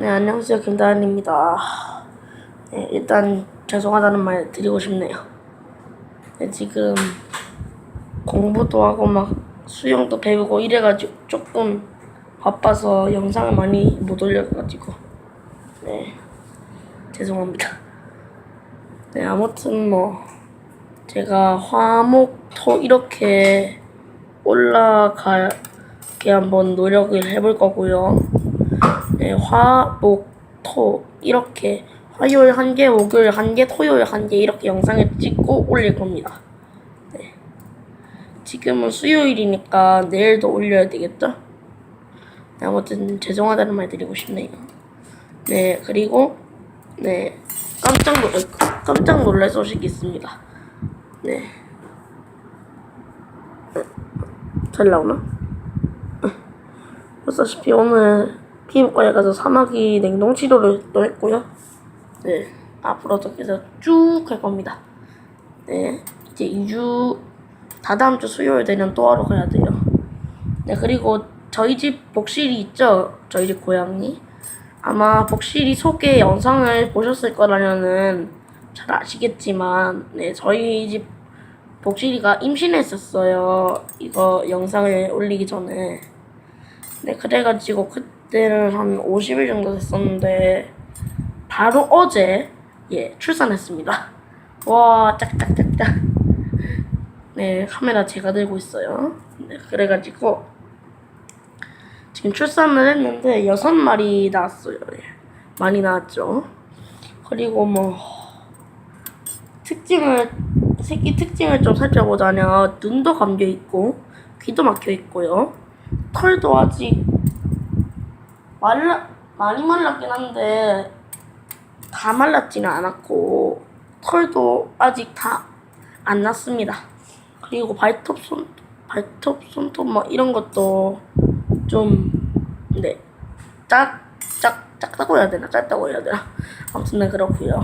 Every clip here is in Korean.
네, 안녕하세요. 김다현입니다. 네, 일단 죄송하다는 말 드리고 싶네요. 네, 지금 공부도 하고 막 수영도 배우고 이래가지고 조금 바빠서 영상을 많이 못 올려가지고 네, 죄송합니다. 네, 아무튼 뭐 제가 화목, 토 이렇게 올라가게 한번 노력을 해볼 거고요. 네, 화, 목, 토 이렇게 화요일 한 개, 목요일 한 개, 토요일 한 개 이렇게 영상을 찍고 올릴 겁니다. 네. 지금은 수요일이니까 내일도 올려야 되겠죠? 네, 아무튼 죄송하다는 말 드리고 싶네요. 네, 그리고 네 깜짝 놀 깜짝 놀랄 소식이 있습니다. 네. 잘 나오나? 보다시피 오늘 피부과에 가서 사마귀 냉동 치료를 또 했고요. 네, 앞으로도 계속 쭉 할 겁니다. 네, 이제 2주 다다음 주 수요일 되면 또 하러 가야 돼요. 네, 그리고 저희 집 복실이 있죠? 저희 집 고양이. 아마 복실이 소개 영상을 보셨을 거라면은 잘 아시겠지만, 네, 저희 집 복실이가 임신했었어요. 이거 영상을 올리기 전에. 네, 그래가지고 그 때는 한 50일 정도 됐었는데, 바로 어제, 예, 출산했습니다. 와, 짝짝짝짝. 네, 카메라 제가 들고 있어요. 네, 그래가지고, 지금 출산을 했는데, 여섯 마리 나왔어요. 예. 많이 나왔죠. 그리고 뭐, 특징을, 새끼 특징을 좀 살펴보자면, 눈도 감겨 있고, 귀도 막혀 있고요. 털도 아직 말라, 많이 말랐긴 한데, 다 말랐지는 않았고, 털도 아직 다 안 났습니다. 그리고 발톱, 손, 발톱, 손톱 뭐 이런 것도 좀, 네, 짝, 짝, 작다고 해야 되나? 짧다고 해야 되나? 아무튼 네, 그렇고요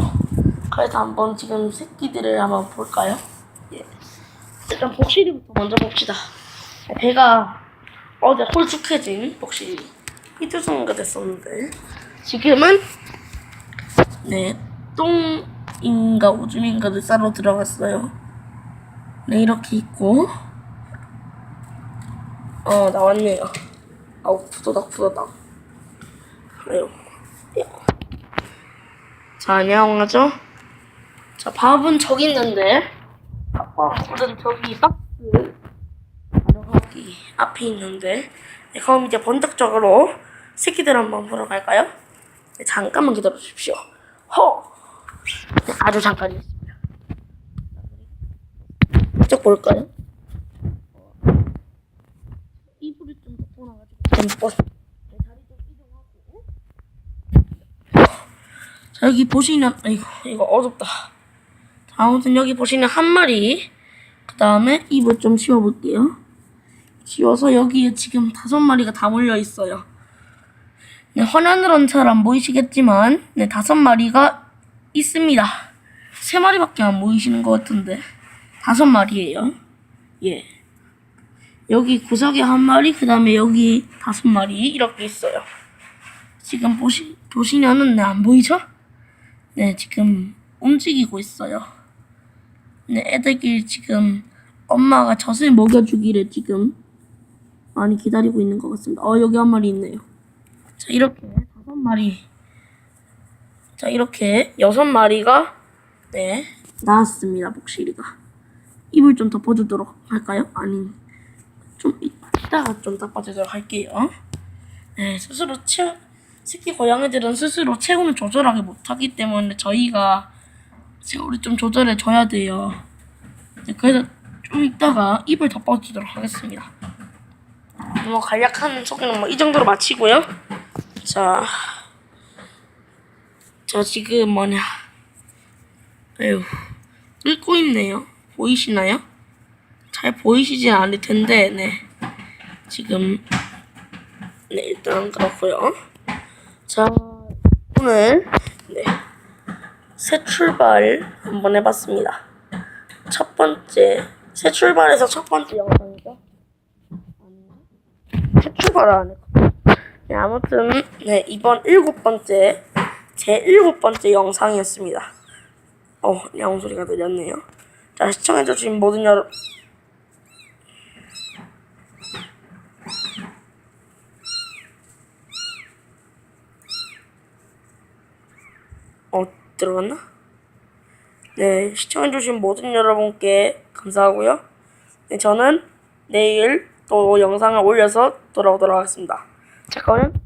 그래서 한번 지금 새끼들을 한번 볼까요? 예. 일단 복실이부터 먼저 봅시다. 배가 어제 홀쭉해진 복실이 히트성가 됐었는데 지금은 네 똥인가 오줌인가를 싸러 들어갔어요. 네 이렇게 있고 어 나왔네요. 아우 부도덕 부도덕. 그래요. 예. 자 안녕하죠? 자 밥은 저기 있는데 밥은 저기 박스 여기 앞에 있는데 네, 그럼 이제 본격적으로 새끼들 한번 보러 갈까요? 네, 잠깐만 기다려 주십시오. 허! 네, 아주 잠깐이었습니다. 쭉 볼까요? 이불을 좀 덮어놔가지고 좀 벗. 네, 좀 이동하고. 자 여기 보시면 이거 이거 어둡다. 자, 아무튼 여기 보시면 한 마리. 그 다음에 이불 좀 씌워볼게요. 씌워서 여기에 지금 다섯 마리가 다 몰려 있어요. 네, 화면으로는 잘안 보이시겠지만, 네, 다섯 마리가 있습니다. 세 마리밖에 안 보이시는 것 같은데, 다섯 마리예요. 예. 여기 구석에 한 마리, 그 다음에 여기 다섯 마리, 이렇게 있어요. 지금 보시, 보시면은, 네, 안 보이죠? 네, 지금 움직이고 있어요. 네, 애들끼리 지금 엄마가 젖을 먹여주기를 지금 많이 기다리고 있는 것 같습니다. 어, 여기 한 마리 있네요. 자, 이렇게 다섯 마리. 자, 이렇게 여섯 마리가, 네, 나왔습니다, 목실이가. 입을 좀 덮어주도록 할까요? 아니, 좀 이따가 좀 덮어주도록 할게요. 네, 스스로 채, 새끼 고양이들은 스스로 체온을 조절하기 못하기 때문에 저희가 체온을 좀 조절해 줘야 돼요. 네, 그래서 좀 이따가 입을 덮어주도록 하겠습니다. 뭐 간략한 소개는 뭐 이 정도로 마치고요. 자, 자 지금 뭐냐? 에휴, 끓고 있네요. 보이시나요? 잘 보이시진 않을 텐데, 네. 지금 네 일단 그렇고요. 자, 오늘 네. 새 출발 한번 해봤습니다. 첫 번째 새 출발에서 첫 번째 영상이죠. 새 출발 안 했고 네, 아무튼 네 이번 일곱 번째 제 일곱 번째 영상이었습니다. 어, 야옹 소리가 들렸네요. 자 시청해주신 모든 여러분. 어 들어갔나? 네 시청해주신 모든 여러분께 감사하고요. 네, 저는 내일 또 영상을 올려서 돌아오도록 하겠습니다. 자, 그러면